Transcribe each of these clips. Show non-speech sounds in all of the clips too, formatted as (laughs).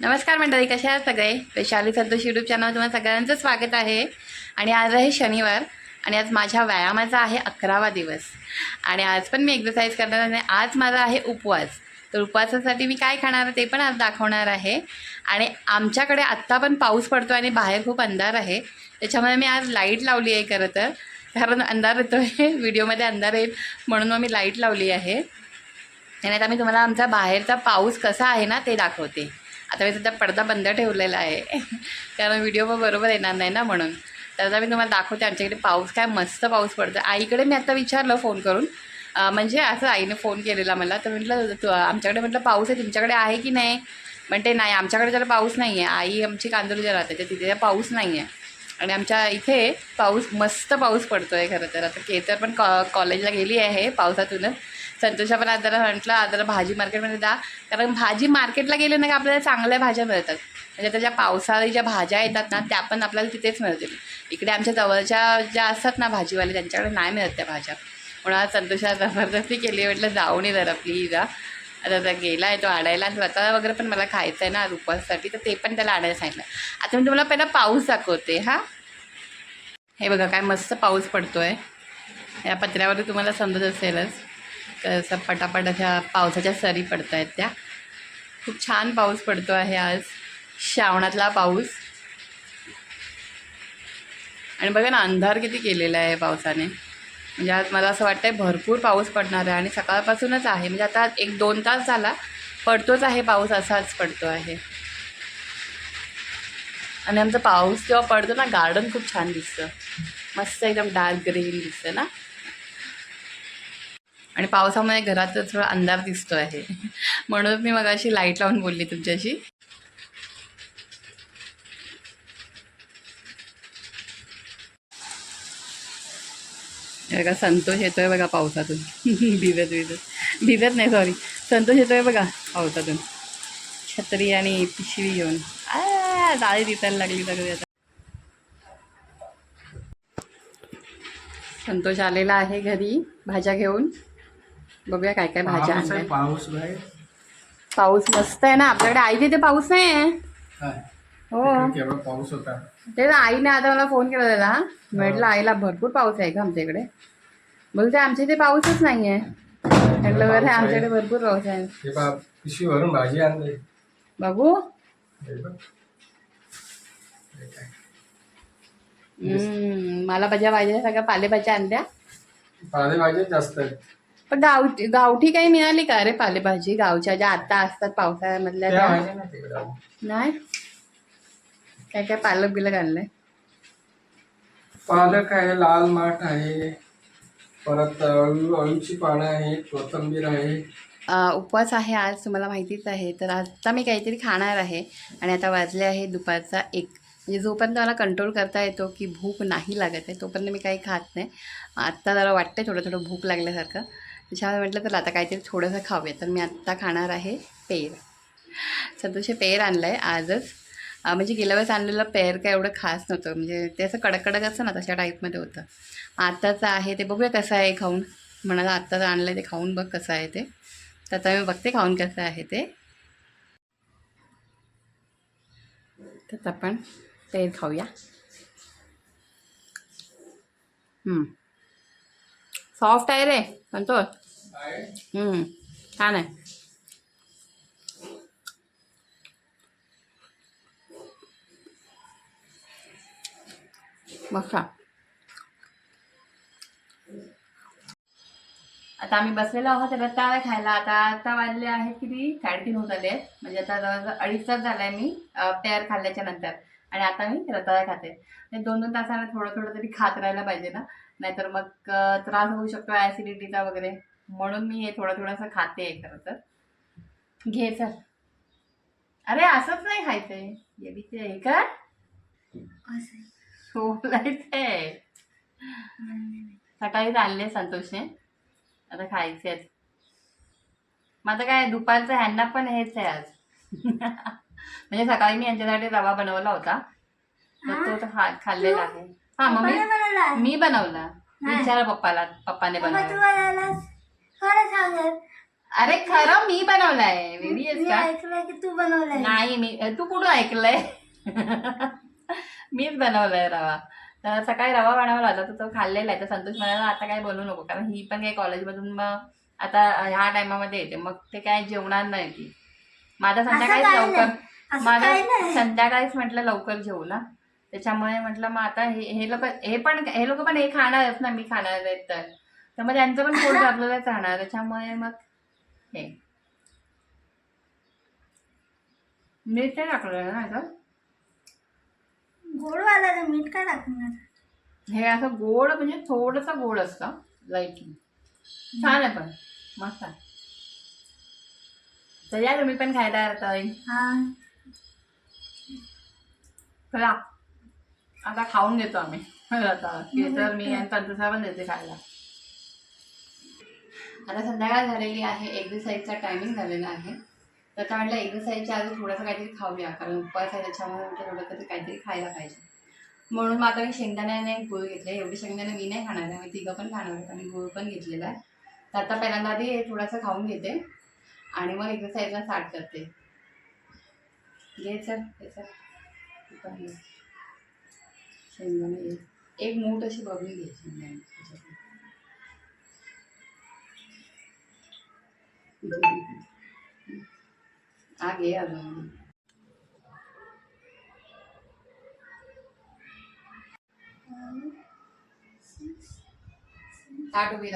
नमस्कार मंडळी कशा आहात सगळे? वैशाली संतोष यूट्यूब चॅनल तुम्हाला सगळ्यांचं स्वागत आहे. आणि आज आहे शनिवार आणि आज माझ्या व्यायामाचा आहे अकरावा दिवस. आणि आज पण मी एक्सरसाइज करणार आणि आज माझा आहे उपवास. तर उपवासासाठी मी काय खाणार आहे ते पण आज दाखवणार आहे. आणि आमच्याकडे आत्ता पण पाऊस पडतो आणि बाहेर खूप अंधार आहे. त्याच्यामुळे मी आज लाइट लावली आहे खरं तर. कारण अंधार येतो आहे व्हिडिओमध्ये अंधार येईल म्हणून मग मी लाइट लावली आहे. आणि आता मी तुम्हाला आमचा बाहेरचा पाऊस कसा आहे ना ते दाखवते. आता मी सध्या पडदा बंद ठेवलेला आहे. कारण व्हिडिओ पण बरोबर येणार नाही ना म्हणून. तर आता मी तुम्हाला दाखवते आमच्याकडे पाऊस काय मस्त पाऊस पडतो आईकडे मी आता विचारलं फोन करून. म्हणजे असं आईने फोन केलेला मला. तर म्हटलं तू आमच्याकडे म्हटलं पाऊस आहे तुमच्याकडे आहे की नाही? म्हणते नाही आमच्याकडे जरा पाऊस नाही आहे. आई आमची कांदोलीला राहते तर तिथे पाऊस नाही आहे. आणि आमच्या इथे पाऊस मस्त पाऊस पडतो आहे खरं तर. आता केतर पण कॉ कॉलेजला गेली आहे पावसातूनच. संतोषा पण आदाला म्हटलं आदाला भाजी मार्केटमध्ये जा. कारण भाजी मार्केटला गेले ना की आपल्याला चांगल्या भाज्या मिळतात. म्हणजे आता ज्या पावसाळी ज्या भाज्या येतात ना त्या पण आपल्याला तिथेच मिळतील. इकडे आमच्या जवळच्या ज्या असतात ना भाजीवाले त्यांच्याकडे नाही मिळत त्या भाज्या. म्हणून आज संतोषा जबरदस्ती केली म्हटलं जाऊन ये जरा प्लीज जा आता आता गेला आहे तो आणायला. आणि स्वतः वगैरे पण मला खायचं आहे ना आज उपवासासाठी तर ते पण त्याला आणायला सांगितलं. आता मी तुम्हाला पहिला पाऊस दाखवते हां. हे बघा काय मस्त पाऊस पडतो आहे या पत्र्यावर तुम्हाला समजत असेलच. असं पटापट अशा पावसाच्या सरी पडत आहेत त्या. खूप छान पाऊस पडतो आहे आज. श्रावणातला पाऊस. आणि बघा ना अंधार किती केलेला आहे पावसाने. म्हणजे आज मला असं वाटतं आहे भरपूर पाऊस पडणार आहे आणि सकाळपासूनच आहे. म्हणजे आता एक दोन तास झाला पडतोच आहे पाऊस असाच पडतो आहे. आणि आमचा पाऊस जेव्हा पडतो ना गार्डन खूप छान दिसतं. मस्त एकदम डार्क ग्रीन दिसतं ना. आणि पावसामुळे घरात थोडा अंधार दिसतो आहे. म्हणून मी मग अशी लाइट लावून बोलली तुमच्याशी. बघा संतोष येतोय बघा पावसातून. (laughs) भिजत भिजत. भिजत नाही सॉरी संतोष येतोय बघा पावसातून. छत्री आणि पिशवी घेऊन. आ जाळी दिसायला लागली सगळी आता. संतोष आलेला आहे घरी भाज्या घेऊन. बघूया काय काय भाज्या पाऊस आहे आणल्या. पाऊस मस्त आहे ना आपल्याकडे आई तिथे पाऊस नाही आहे काय? हो. तिकडे केवढा पाऊस होता. ते ना आईने आता मला फोन केलेला म्हटलं आईला भरपूर पाऊस आहे का आमच्या इकडे बोलते आमच्या इथे पाऊसच नाही आहे म्हटलं बरं आमच्याकडे भरपूर पाऊस आहे. हे बा भाजी आणली. बघू. हे बघ. हे काय? हम्म, मला भाज्या पाहिजे सगळ्या पालेभाज्या आणल्या. पालेभाज्या जास्त आहेत. पण गावठी गावठी काही मिळाली का रे पालेभाजी? गावच्या ज्या आता असतात पावसाळ्यामधल्या त्या आहे नाही काय काय पालक बिलक आणलंय? पालक आहे लाल माठ आहे परत अळू अळूची पानं आहेत कोथंबीर आहे. अ, उपवास आहे आज तुम्हाला माहितीच आहे. तर आता मी काहीतरी खाणार आहे आणि आता वाजले आहे दुपारचा एक. म्हणजे जोपर्यंत मला कंट्रोल करता येतो की भूक नाही लागत आहे तोपर्यंत मी काही खात नाही. आत्ता जरा वाटते थोडं थोडं भूक लागल्यासारखं. त्याच्यामुळे म्हटलं तर आता काहीतरी थोडंसं खाऊया. तर मी आत्ता खाणार आहे पेर. संतोषे पेर आणलं आहे आजच म्हणजे गेल्या वेळेस आणलेलं पेर काय एवढं खास नव्हतं. म्हणजे ते असं कडक कडक असतं ना तशा टाईपमध्ये होतं. आत्ताचं आहे ते. बघूया कसं आहे खाऊन. म्हणाला आत्ताच आणलं आहे ते. खाऊन बघ कसं आहे ते. तर आता मी बघते खाऊन कसं आहे ते. तर आपण पेर खाऊया. सॉफ्ट आहे रे. संतोष हम्म, छान आहे आता आम्ही बसलेलो आहोत रताळे खायला. आता आता वाजले आहेत किती? साडेतीन होत आले. म्हणजे आता जवळजवळ अडीच तास झालाय मी पेअर खाल्ल्याच्या नंतर. आणि आता मी रताळे खाते. म्हणजे दोन दोन तासाला थोडं थोडं तरी खात राहायला पाहिजे ना. नाहीतर मग त्रास होऊ शकतो ॲसिडिटीचा वगैरे. म्हणून मी हे थोडं थोडंसं खाते खरं तर. घे सर अरे असंच नाही खायचंय. ये ते आहे का? सोलायचंय. सकाळी आणले संतोषने. आता खायचे आता काय दुपारचं ह्यांना पण हेच आहे आज. (laughs) म्हणजे सकाळी मी यांच्यासाठी रवा बनवला होता. तर तो तर खा खाल्लेला आहे. हा मम्मी मी बनवला. विचारा पप्पाला पप्पाने बनवला. खरं सांगत अरे खरं मी बनवलाय. वेडी आहेस मी का? ऐकलंय की तू बनवलंय. नाही मी तू कुठं ऐकलंय? मीच बनवलंय रवा. तर सकाळी रवा बनवला होता तर तो खाल्लेला आहे. तर संतोष म्हणाला आता काय बनवू नको कारण ही पण काही कॉलेजमधून मग आता ह्या टायमामध्ये येते. मग ते काय जेवणार नाही ती. माझा संध्याकाळीच काय लवकर काय माझं नाही. संध्याकाळीच म्हटलं लवकर जेवू ना. त्याच्यामुळे म्हटलं मग आता हे हे लोक हे पण हे लोक पण हे खाणारच ना मी खाणार आहेत तर. तर मग त्यांचं पण पोट आपल्यालाच राहणार त्याच्यामुळे मग हे. मीठ नाही टाकलं ना असं गोडवाला मीठ काय टाकणार? हे असं गोड म्हणजे थोडंसं गोड असतं लाईटली छान आहे पण मस्त तर या तुम्ही पण खायला हा. चला. आता खाऊन घेतो आम्ही. आता केसर मी आणि संतोषा पण देते खायला. आता संध्याकाळ झालेली आहे एक्झरसाईजचा टायमिंग झालेला आहे. तर आता म्हटलं एक्झरसाईजच्या आधी थोडंसं काहीतरी खाऊया कारण उपवास आहे त्याच्यामुळे म्हटलं थोडं तरी काहीतरी खायला पाहिजे. म्हणून मग आता मी शेंगदाण्याने गुळ घेतले. एवढी शेंगदाणे मी नाही खाणार आहे मी तिघं पण खाणार आहेत. आणि गुळ पण घेतलेला आहे. तर आता पहिल्यांदा आधी थोडंसं खाऊन घेते. आणि मग एक्झरसाईजला स्टार्ट करते. घे सर हे सर शेंगदाणे घे. एक मूठ अशी बघून घे शेंगदाणे त्याच्यातून. हा घे अजून ताट उभी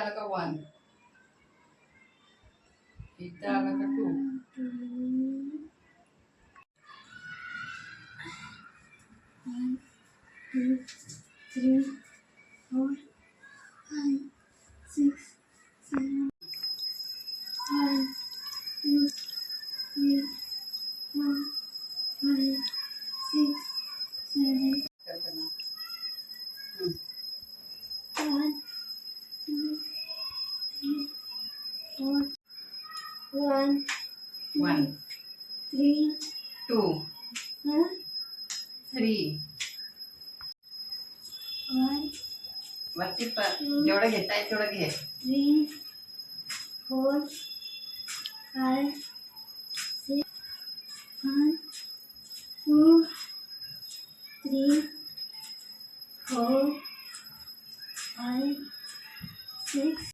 राहा. हे इथे आलं का वन इथे आलं का two two, three, four, five, six, seven, one, two, three, four, five, six, seven, four, one, one three, two huh? Three one, वरती पण जेवढं घेता येईल तेवढं घे three, four, five, six, one, two, three, four, five, six,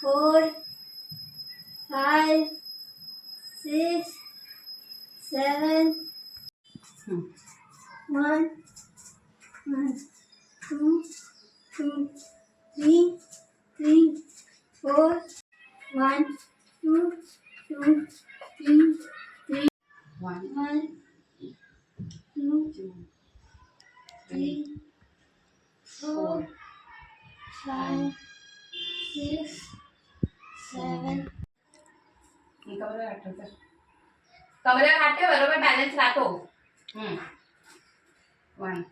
four, five, six, seven, one, one, two, two, three, three, four, one, two, two, three, three, one, one, two, three, four, five, six. कमरेवर आठवतं हात ठेव बरोबर balance राहतो one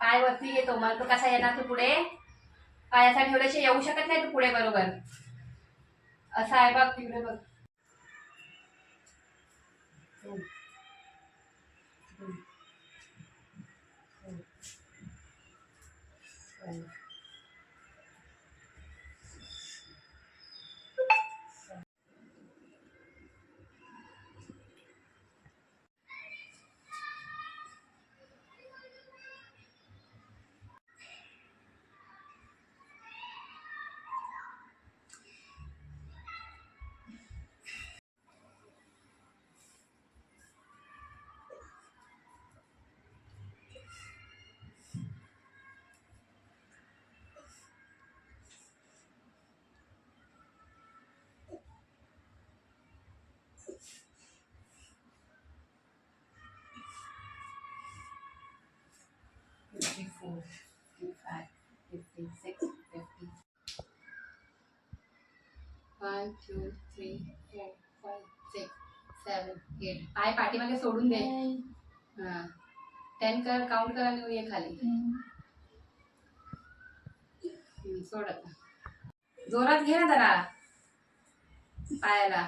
pi वरती येतो मग तो कसा येणार तू पुढे? पायाचा असा येऊ शकत नाही तू पुढे बरोबर. असा आहे बघ तिकडे बघ. One two three four five six seven eight पाय पाठीमागे सोडून दे. हां. टेन कर काउंट कर आणि ये खाली. सोड आता. जोरात घे ना जरा. पायाला.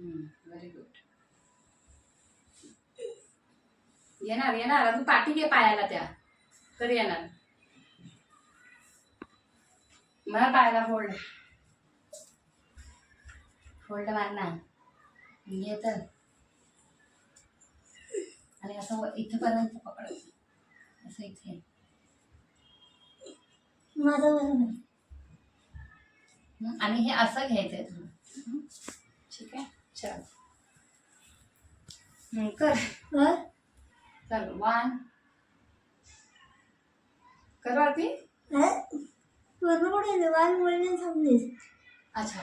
व्हेरी गुड येणार येणार. अजून पाठी घे पायाला त्या. तर येणार? मला पायाला फोल्ड फोल्ड मार ना ये तर. आणि असं इथपर्यंत पकडायचं असं इथे. माझं बरोबर? आणि हे असं घ्यायचंय तुला? ठीक आहे? चल. कर. चल वन कर वरती वरून कुठे वाल बोलणे थांबलीस अच्छा.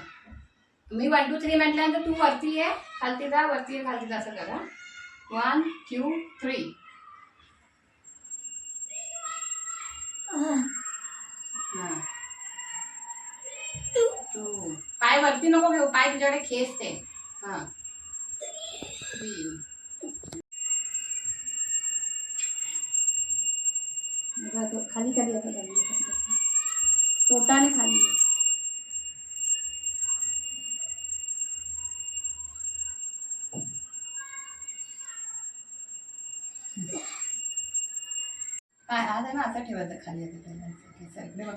मी वन टू थ्री म्हटल्यानंतर तू वरती ये खालती जा वरती ये खालती जा असं करा. वन टू थ्री हां. टू पाय वरती नको घेऊ पाय तुझ्याकडे खेचते. हां. खाली खाली आपण पोटाने खाली काय आज आहे ना असं ठेवायचं खाली आता त्याला सगळे बघ.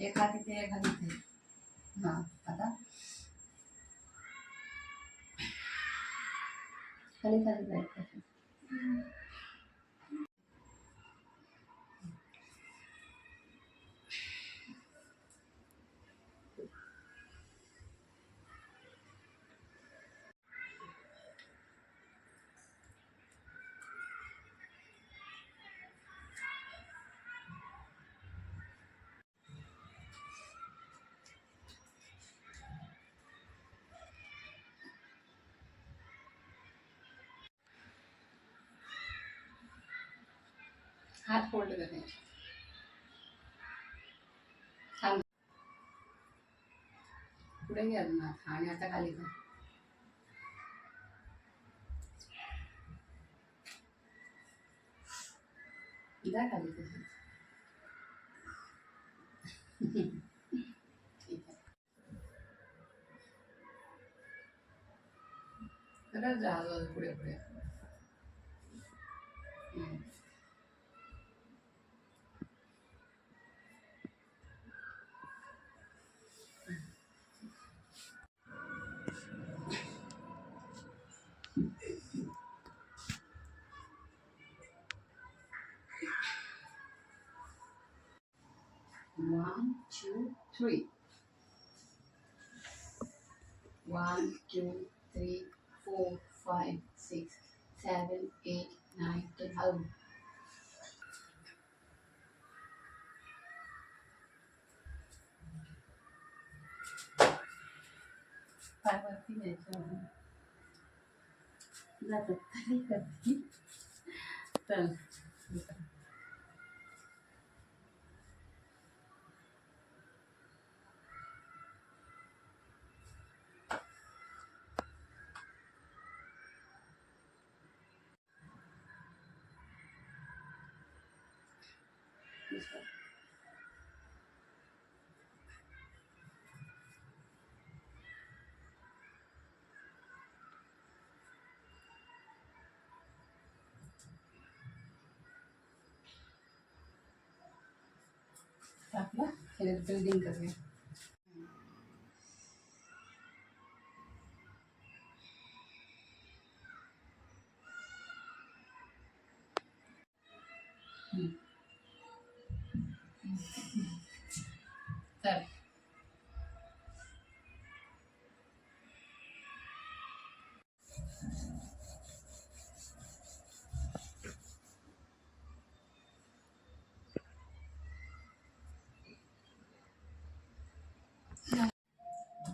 एक हात इथे एक हात इथे. हां आता. खाली खाली जायचं हात फोल्ड करायचे थांब पुढे घे अजून हात आणि आता खाली कर जा खाली तसं ठीक आहे करत जा हळूहळू पुढे पुढे three. One, two, three, four, five, six, seven, eight, nine, ten, eleven. Five minutes. That's a (laughs) खाली करते चल आपलं हे बिल्डिंग करूया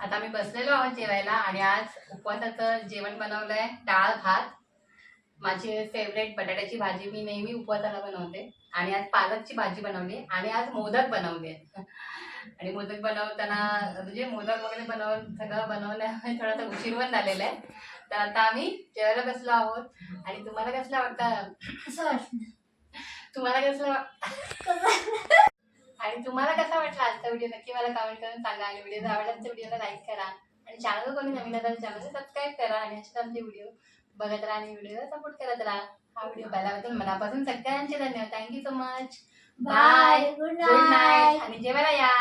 आता मी बसलेलो आहोत जेवायला आणि आज उपवासाचं जेवण बनवलंय डाळ भात. माझी फेवरेट बटाट्याची भाजी मी नेहमी उपवासाला बनवते. आणि आज पालकची भाजी बनवली आणि आज मोदक बनवले. आणि मोदक बनवताना म्हणजे मोदक वगैरे बनवून सगळं बनवण्यामध्ये (laughs) थोडासा उशीर पण झालेला आहे. तर आता आम्ही जेवायला बसलो आहोत. आणि तुम्हाला कसलं वाटतं. तुम्हाला कसलं आणि तुम्हाला कसा वाटला आजचा व्हिडिओ नक्की मला कमेंट करून सांगा. आणि व्हिडिओ आवडला तर व्हिडिओला लाईक करा. आणि चॅनल कोणी नवीन असेल चॅनल सबस्क्राईब करा. आणि असेच आमचे व्हिडिओ बघत राहा आणि व्हिडिओला सपोर्ट करत राहा. हा व्हिडिओ पाहिल्याबद्दल मनापासून सगळ्यांचे धन्यवाद. Thank you so much bye good night आणि जेवायला या.